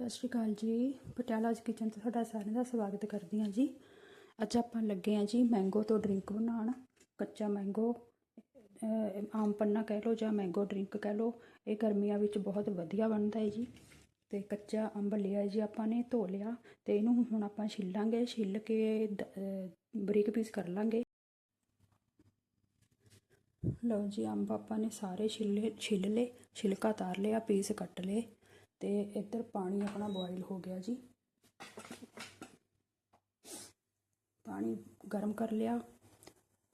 ਸਤਿ ਸ਼੍ਰੀ ਅਕਾਲ ਜੀ। ਪਟਿਆਲਾ's ਕਿਚਨ ਤੋਂ ਤੁਹਾਡਾ ਸਾਰਿਆਂ ਦਾ ਸਵਾਗਤ ਕਰਦੀ ਹਾਂ ਜੀ। ਅੱਜ ਆਪਾਂ ਲੱਗੇ ਹਾਂ ਜੀ ਮੈਂਗੋ ਤੋਂ ਡਰਿੰਕ ਬਣਾਉਣ। ਕੱਚਾ ਮੈਂਗੋ ਆਮ ਪੰਨਾ ਕਹਿ ਲਓ ਜਾਂ ਮੈਂਗੋ ਡਰਿੰਕ ਕਹਿ ਲਓ। ਇਹ ਗਰਮੀਆਂ ਵਿੱਚ ਬਹੁਤ ਵਧੀਆ ਬਣਦਾ ਹੈ ਜੀ। ਤੇ ਕੱਚਾ ਅੰਬ ਲਿਆ ਜੀ ਆਪਾਂ ਨੇ, ਧੋ ਲਿਆ ਤੇ ਇਹਨੂੰ ਹੁਣ ਆਪਾਂ ਛਿੱਲਾਂਗੇ, ਛਿੱਲ ਕੇ, ਦ- ਬਰੀਕ ਪੀਸ ਕਰ ਲਾਂਗੇ। ਲਓ ਜੀ, ਅੰਬ ਆਪਾਂ ਨੇ ਸਾਰੇ ਛਿੱਲੇ, ਛਿੱਲ ਲਏ, ਛਿਲਕਾ ਤਾਰ ਲਿਆ, ਪੀਸ ਕੱਟ ਲਏ। ਅਤੇ ਇੱਧਰ ਪਾਣੀ ਆਪਣਾ ਬੋਇਲ ਹੋ ਗਿਆ ਜੀ। ਪਾਣੀ ਗਰਮ ਕਰ ਲਿਆ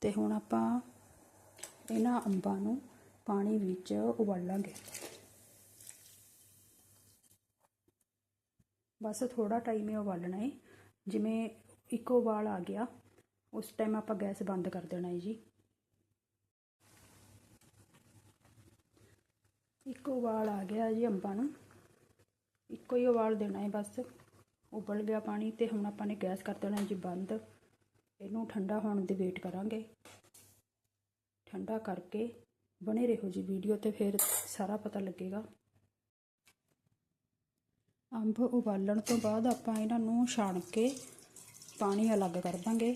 ਤੇ ਹੁਣ ਆਪਾਂ ਇਹਨਾਂ ਅੰਬਾਂ ਨੂੰ ਪਾਣੀ ਵਿੱਚ ਉਬਾਲਾਂਗੇ। ਬਸ ਥੋੜਾ ਟਾਈਮ ਹੀ ਉਬਾਲਣਾ ਹੈ ਜਿਵੇਂ ਇੱਕ ਉਬਾਲ ਆ ਗਿਆ, ਉਸ ਟਾਈਮ ਆਪਾਂ ਗੈਸ ਬੰਦ ਕਰ ਦੇਣਾ ਹੈ ਜੀ। ਇੱਕ ਉਬਾਲ ਆ ਗਿਆ ਜੀ ਅੰਬਾਂ ਨੂੰ। ਇੱਕੋ ਹੀ ਉਬਾਲ ਦੇਣਾ ਹੈ ਬਸ। ਉਬਲ ਗਿਆ ਪਾਣੀ ਤੇ ਹੁਣ ਆਪਾਂ ਨੇ ਗੈਸ ਕਰ ਦੇਣਾ ਜੀ ਬੰਦ। ਇਹਨੂੰ ਠੰਡਾ ਹੋਣ ਦੀ ਵੇਟ ਕਰਾਂਗੇ। ਠੰਡਾ ਕਰਕੇ ਬਣੇ ਰਹੋ ਜੀ ਵੀਡੀਓ ਤੇ ਫਿਰ ਸਾਰਾ ਪਤਾ ਲੱਗੇਗਾ। ਅੰਬ ਉਬਾਲਣ ਤੋਂ ਬਾਅਦ ਆਪਾਂ ਇਹਨਾਂ ਨੂੰ ਛਾਣ ਕੇ ਪਾਣੀ ਅਲੱਗ ਕਰ ਦਾਂਗੇ।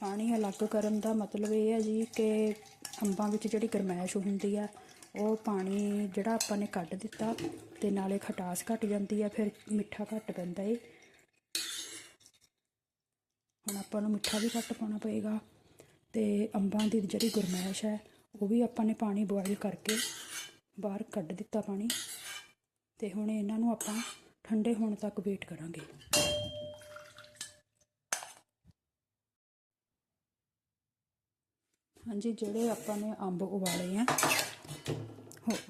ਪਾਣੀ ਅਲੱਗ ਕਰਨ ਦਾ ਮਤਲਬ ਇਹ ਹੈ ਜੀ ਕਿ ਅੰਬਾਂ ਵਿੱਚ ਜਿਹੜੀ ਗਰਮੈਸ਼ ਹੁੰਦੀ ਹੈ ਉਹ ਪਾਣੀ ਜਿਹੜਾ ਆਪਾਂ ਨੇ ਕੱਢ ਦਿੱਤਾ ਤੇ ਨਾਲੇ ਖਟਾਸ ਘਟ ਜਾਂਦੀ ਹੈ ਫਿਰ ਮਿੱਠਾ ਘੱਟ ਪੈਂਦਾ ਏ। ਹੁਣ ਆਪਾਂ ਨੂੰ ਮਿੱਠਾ ਵੀ ਘੱਟ ਪਾਉਣਾ ਪਏਗਾ ਤੇ ਅੰਬਾਂ ਦੀ ਜਿਹੜੀ ਗਰਮੈਸ਼ ਹੈ, ਉਹ ਵੀ ਆਪਾਂ ਨੇ ਪਾਣੀ ਬੋਇਲ ਕਰਕੇ ਬਾਹਰ ਕੱਢ ਦਿੱਤਾ ਪਾਣੀ ਤੇ ਹੁਣ ਇਹਨਾਂ ਨੂੰ ਆਪਾਂ ਠੰਡੇ ਹੋਣ ਤੱਕ ਵੇਟ ਕਰਾਂਗੇ। ਹਾਂਜੀ, ਜਿਹੜੇ ਆਪਾਂ ਨੇ ਅੰਬ ਉਬਾਲੇ ਆ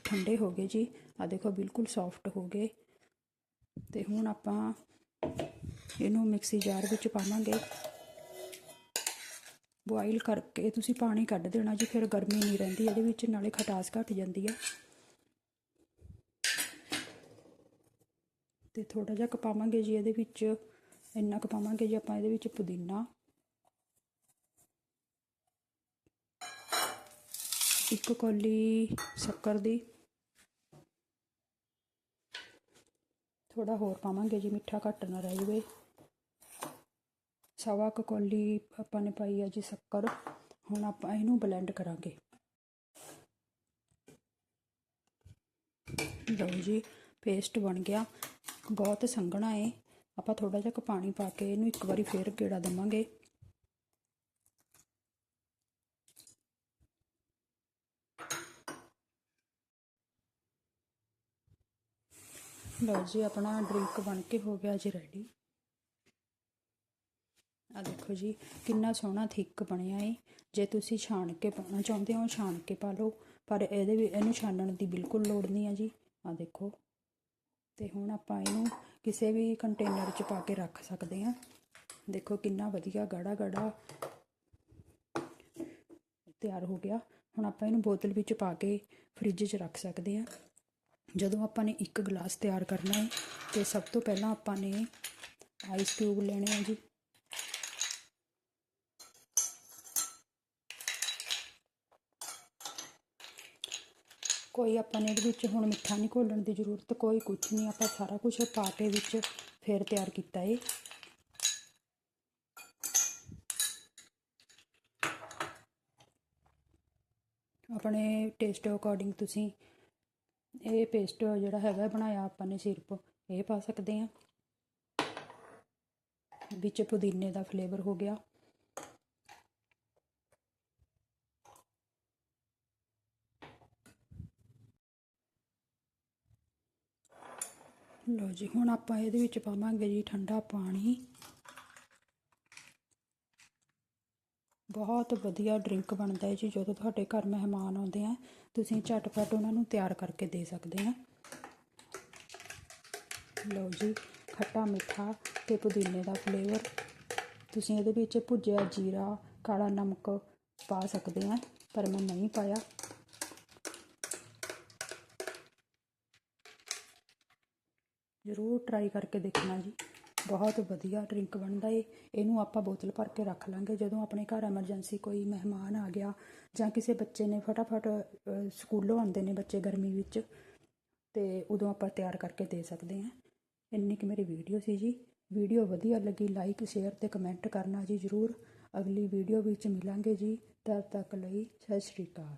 ਠੰਡੇ ਹੋ ਗਏ ਜੀ। ਆ ਦੇਖੋ, ਬਿਲਕੁਲ ਸੌਫਟ ਹੋ ਗਏ। ਤੇ ਹੁਣ ਆਪਾਂ ਇਹਨੂੰ ਮਿਕਸੀ ਜਾਰ ਵਿੱਚ ਪਾਵਾਂਗੇ। ਬੋਇਲ ਕਰਕੇ ਤੁਸੀਂ ਪਾਣੀ ਕੱਢ ਦੇਣਾ ਜੀ, ਫਿਰ ਗਰਮੀ ਨਹੀਂ ਰਹਿੰਦੀ, ਇਹਦੇ ਵਿੱਚ ਨਾਲੇ ਖਟਾਸ ਘਟ ਜਾਂਦੀ ਆ। ਤੇ ਥੋੜਾ ਜਿਹਾ ਕਪਾਵਾਂਗੇ ਜੀ ਇਹਦੇ ਵਿੱਚ, ਇੰਨਾ ਕੁ ਪਾਵਾਂਗੇ ਜੀ ਆਪਾਂ ਇਹਦੇ ਵਿੱਚ ਪੁਦੀਨਾ। ਇੱਕ ਕੌਲੀ ਸ਼ੱਕਰ ਦੀ। ਥੋੜਾ ਹੋਰ ਪਾਵਾਂਗੇ, ਜੀ ਮਿੱਠਾ ਘੱਟ ਨਾ ਰਹਿ ਜਾਵੇ। ਸਵਾ ਕੁ ਕੌਲੀ ਆਪਾਂ ਨੇ ਪਾਈ ਹੈ ਜੀ ਸ਼ੱਕਰ। ਹੁਣ ਆਪਾਂ ਇਹਨੂੰ ਬਲੈਂਡ ਕਰਾਂਗੇ। ਲਓ ਜੀ ਪੇਸਟ ਬਣ ਗਿਆ। ਬਹੁਤ ਸੰਘਣਾ ਏ। ਆਪਾਂ ਥੋੜਾ ਜਿਹਾ ਪਾਣੀ ਪਾ ਕੇ ਇਹਨੂੰ ਇੱਕ ਵਾਰੀ ਫੇਰ ਗੇੜਾ ਦੇਵਾਂਗੇ। ਲਓ ਜੀ, ਆਪਣਾ ਡਰਿੰਕ ਬਣ ਕੇ ਹੋ ਗਿਆ ਜੀ ਰੈਡੀ ਆ ਦੇਖੋ ਜੀ, ਕਿੰਨਾ ਸੋਹਣਾ ਥਿੱਕ ਬਣਿਆ ਏ। ਜੇ ਤੁਸੀਂ ਛਾਣ ਕੇ ਪਾਉਣਾ ਚਾਹੁੰਦੇ ਹੋ, ਛਾਣ ਕੇ ਪਾ ਲਓ। ਪਰ ਇਹਦੇ ਵੀ, ਇਹਨੂੰ ਛਾਣਨ ਦੀ ਬਿਲਕੁਲ ਲੋੜ ਨਹੀਂ ਆ ਜੀ। ਆ ਦੇਖੋ। ਤੇ ਹੁਣ ਆਪਾਂ ਇਹਨੂੰ ਕਿਸੇ ਵੀ ਕੰਟੇਨਰ 'ਚ ਪਾ ਕੇ ਰੱਖ ਸਕਦੇ ਹਾਂ। ਦੇਖੋ ਕਿੰਨਾ ਵਧੀਆ ਗਾੜਾ ਗੜਾ ਤਿਆਰ ਹੋ ਗਿਆ। ਹੁਣ ਆਪਾਂ ਇਹਨੂੰ ਬੋਤਲ ਵਿੱਚ ਪਾ ਕੇ ਫ੍ਰਿਜ 'ਚ ਰੱਖ ਸਕਦੇ ਹਾਂ। ਜਦੋਂ ਆਪਾਂ ਨੇ ਇੱਕ ਗਲਾਸ ਤਿਆਰ ਕਰਨਾ ਹੈ, ਤੇ ਸਭ ਤੋਂ ਪਹਿਲਾਂ ਆਪਾਂ ਨੇ ਆਈਸ ਕਿਊਬ ਲੈਣੇ ਆ ਜੀ। ਕੋਈ ਆਪਾਂ ਨੇ ਇਹਦੇ ਵਿੱਚ ਹੁਣ ਮਿੱਠਾ ਨਹੀਂ ਘੋਲਣ ਦੀ ਜ਼ਰੂਰਤ, ਕੋਈ ਕੁਝ ਨਹੀਂ, ਆਪਾਂ ਸਾਰਾ ਕੁਝ ਪਾ ਕੇ ਵਿੱਚ ਫੇਰ ਤਿਆਰ ਕੀਤਾ ਏ। ਆਪਣੇ ਟੇਸਟ ਅਕੋਰਡਿੰਗ ਤੁਸੀਂ ਇਹ ਪੇਸਟ ਜਿਹੜਾ ਹੈਗਾ ਬਣਾਇਆ ਆਪਾਂ ਨੇ ਸਿਰਪ, ਇਹ ਪਾ ਸਕਦੇ ਆ ਵਿੱਚ ਪੁਦੀਨੇ ਦਾ ਫਲੇਵਰ ਹੋ ਗਿਆ। ਲਓ ਜੀ, ਹੁਣ ਆਪਾਂ ਇਹਦੇ ਵਿੱਚ ਪਾਵਾਂਗੇ ਜੀ ਠੰਡਾ ਪਾਣੀ। ਬਹੁਤ ਵਧੀਆ ਡਰਿੰਕ ਬਣਦਾ ਹੈ ਜੀ, ਜਦੋਂ ਤੁਹਾਡੇ ਘਰ ਮਹਿਮਾਨ ਆਉਂਦੇ ਆ, ਤੁਸੀਂ ਝਟਪਟ ਉਹਨਾਂ ਨੂੰ ਤਿਆਰ ਕਰਕੇ ਦੇ ਸਕਦੇ ਆ। ਲਓ ਜੀ, ਖੱਟਾ ਮਿੱਠਾ ਤੇ ਪੁਦੀਨੇ ਦਾ ਫਲੇਵਰ ਤੁਸੀਂ ਇਹਦੇ ਵਿੱਚ ਭੁੱਜਿਆ ਜੀਰਾ, ਕਾਲਾ ਨਮਕ ਪਾ ਸਕਦੇ ਆ, ਪਰ ਮੈਂ ਨਹੀਂ ਪਾਇਆ। ਜ਼ਰੂਰ ਟਰਾਈ ਕਰਕੇ ਦੇਖਣਾ ਜੀ। ਬਹੁਤ ਵਧੀਆ ਡਰਿੰਕ ਬਣਦਾ ਏ। ਇਹਨੂੰ ਆਪਾਂ ਬੋਤਲ ਭਰ ਕੇ ਰੱਖ ਲਾਂਗੇ। ਜਦੋਂ ਆਪਣੇ ਘਰ ਐਮਰਜੈਂਸੀ ਕੋਈ ਮਹਿਮਾਨ ਆ ਗਿਆ ਜਾਂ ਕਿਸੇ ਬੱਚੇ ਨੇ ਫਟਾਫਟ ਸਕੂਲੋਂ ਆਉਂਦੇ ਨੇ ਬੱਚੇ ਗਰਮੀ ਵਿੱਚ, ਤੇ ਉਦੋਂ ਆਪਾਂ ਤਿਆਰ ਕਰਕੇ ਦੇ ਸਕਦੇ ਹਾਂ। ਇੰਨੀ ਕਿ ਮੇਰੀ ਵੀਡੀਓ ਸੀ ਜੀ। ਵੀਡੀਓ ਵਧੀਆ ਲੱਗੀ ਲਾਈਕ ਸ਼ੇਅਰ ਤੇ ਕਮੈਂਟ ਕਰਨਾ ਜੀ ਜਰੂਰ। ਅਗਲੀ ਵੀਡੀਓ ਵਿੱਚ ਮਿਲਾਂਗੇ ਜੀ। ਤਦ ਤੱਕ ਲਈ ਸਤਿ ਸ਼੍ਰੀ ਅਕਾਲ।